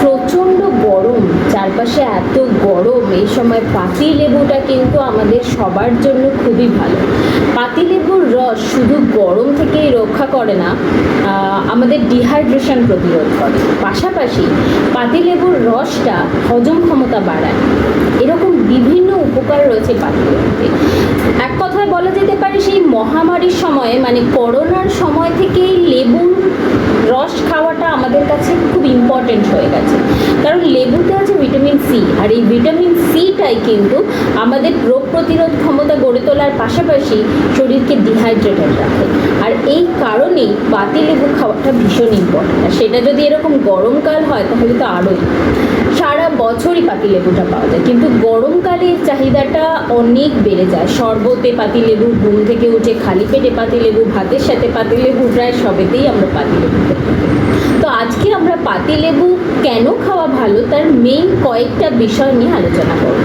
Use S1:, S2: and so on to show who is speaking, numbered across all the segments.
S1: প্রচণ্ড গরম, চারপাশে এত গরম। এই সময় পাতি লেবুটা কিন্তু আমাদের সবার জন্য খুবই ভালো। পাতি লেবুর রস শুধু গরম থেকেই রক্ষা করে না আমাদের ডিহাইড্রেশন প্রতিরোধ করে। পাশাপাশি পাতি লেবুর রসটা হজম ক্ষমতা বাড়ায়। এরকম বিভিন্ন উপকার রয়েছে পাতি লেবুতে। এক কথায় বলা যেতে পারে সেই মহামারীর সময়ে মানে করোনার সময় থেকেই লেবুর রস খাওয়াটা আমাদের কাছে খুব ইম্পর্টেন্ট হয়ে গেছে। কারণ লেবুতে আছে ভিটামিন সি আর এই ভিটামিন সিটাই কিন্তু আমাদের রোগ প্রতিরোধ ক্ষমতা গড়ে তোলার পাশাপাশি শরীরকে ডিহাইড্রেটেড রাখে। আর এই কারণেই পাতি লেবু খাওয়াটা ভীষণ ইম্পর্টেন্ট আর সেটা যদি এরকম গরমকাল হয়, তাহলে তো আরোই। সারা বছরই পাতি লেবুটা পাওয়া যায়। কিন্তু গরমকালে চাহিদাটা অনেক বেড়ে যায়। শরবতে পাতি লেবু, ঘুম থেকে উঠে খালি পেটে পাতি লেবু, ভাতের সাথে পাতি লেবু, প্রায় সবেতেই আমরা পাতি লেবু তো আজকে আমরা পাতি লেবু কেন খাওয়া ভালো? তার মেইন কয়েকটা বিষয় নিয়ে আলোচনা করব।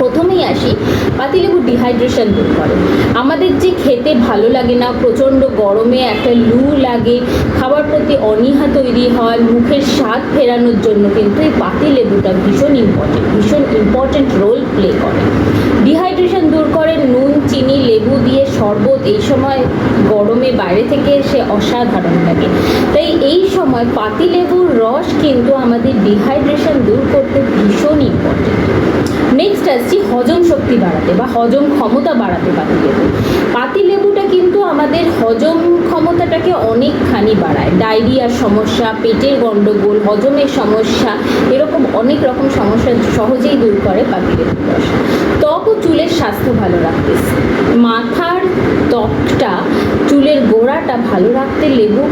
S1: প্রথমেই আসি, পাতিলেবু ডিহাইড্রেশন দূর করে। আমাদের যে খেতে ভালো লাগে না, প্রচণ্ড গরমে একটা লু লাগে, খাবার প্রতি অনীহা তৈরি হয়, মুখের স্বাদ ফেরানোর জন্য কিন্তু এই পাতিলেবুটা ভীষণ ইম্পর্টেন্ট ভীষণ ইম্পর্টেন্ট রোল প্লে করে। ডিহাইড্রেশন দূর করে শরবত এই সময় গরমে বাইরে থেকে এসে অসাধারণ লাগে। তাই এই সময় পাতিলেবুর রস কিন্তু আমাদের ডিহাইড্রেশন দূর করতে ভীষণ ইম্পর্টেন্ট নেক্সট আসছি হজম শক্তি বাড়াতে বা হজম ক্ষমতা বাড়াতে পাতিলেবু। পাতিলেবুটা কিন্তু আমাদের হজম ক্ষমতাটাকে অনেকখানি বাড়ায়। ডায়রিয়ার সমস্যা, পেটের গণ্ডগোল হজমের সমস্যা, এরকম অনেক রকম সমস্যা সহজেই দূর করে পাতিলেবুর রস। ত্বক ও চুলের স্বাস্থ্য ভালো রাখতে। মাথার ত্বকটা, চুলের গোড়াটা ভালো রাখতে লেবু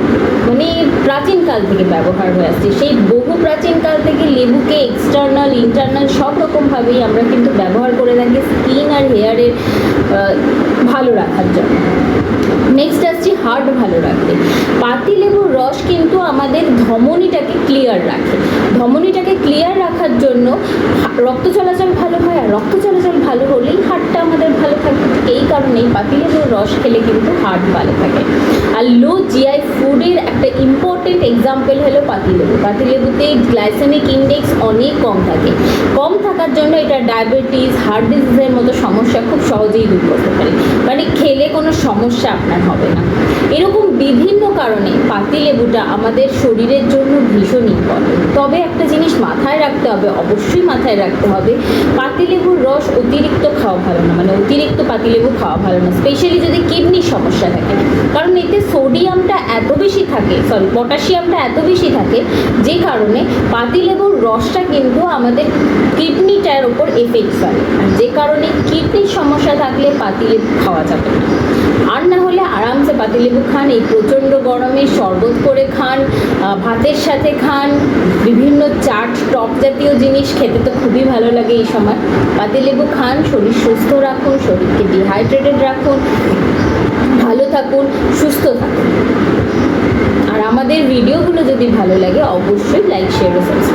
S1: মানে প্রাচীনকাল থেকে ব্যবহার হয়ে আসছে। সেই বহু প্রাচীনকাল থেকে লেবুকে এক্সটার্নাল ইন্টারনাল সব রকমভাবেই আমরা কিন্তু ব্যবহার করে থাকি স্কিন আর হেয়ারের ভালো রাখার জন্য। নেক্সট আসছি হার্ট ভালো রাখতে। পাতিলেবুর রস কিন্তু আমাদের ধমনীটাকে ক্লিয়ার রাখে। ধমনীটাকে ক্লিয়ার রাখার জন্য রক্ত চলাচল ভালো হয় আর রক্ত চলাচল ভালো হলেই হার্টটা আমাদের ভালো থাকে এই কারণেই পাতিলেবুর রস খেলে কিন্তু হার্ট ভালো থাকে। আর লো জিআই ফুডের একটা ইম্পর্টেন্ট এক্সাম্পল হলো পাতিলেবু। পাতিলেবুতে গ্লাইসেমিক ইন্ডেক্স অনেক কম থাকে। কম থাকার জন্য এটা ডায়াবেটিস হার্ট ডিজিজের মতো সমস্যা খুব সহজেই দূর করতে পারে। মানে খেলে কোনো সমস্যা আপনার হবে না। এরকম বিভিন্ন কারণে পাতিলেবুটা আমাদের শরীরের জন্য ভীষণ ইম্পর্টেন্ট তবে একটা জিনিস মাথায় রাখতে হবে, অবশ্যই মাথায় রাখতে হবে পাতিলেবুর রস অতিরিক্ত খাওয়া ভালো না মানে অতিরিক্ত পাতিলেবু খাওয়া ভালো না স্পেশালি যদি কিডনির সমস্যা থাকে। কারণ এতে সোডিয়ামটা এত বেশি থাকে সরি পটাশিয়ামটা এত বেশি থাকে, যে কারণে পাতিলেবুর রসটা কিন্তু আমাদের কিডনিটার ওপর এফেক্ট ফেলে আর যে কারণে কিডনির সমস্যা থাকলে পাতিলেবু খাওয়া যাবে আর না হলে আরামসে পাতিলেবু খান, এই প্রচণ্ড গরমে শরবত করে খান ভাতের সাথে খান, বিভিন্ন চাট টপ জাতীয় জিনিস খেতে তো খুবই ভালো লাগে এই সময়। পাতিলেবু খান, শরীর সুস্থ রাখুন, শরীরকে ডিহাইড্রেটেড রাখুন, ভালো থাকুন, সুস্থ থাকুন। আর আমাদের ভিডিওগুলো যদি ভালো লাগে, অবশ্যই লাইক শেয়ার ও সাবস্ক্রাইব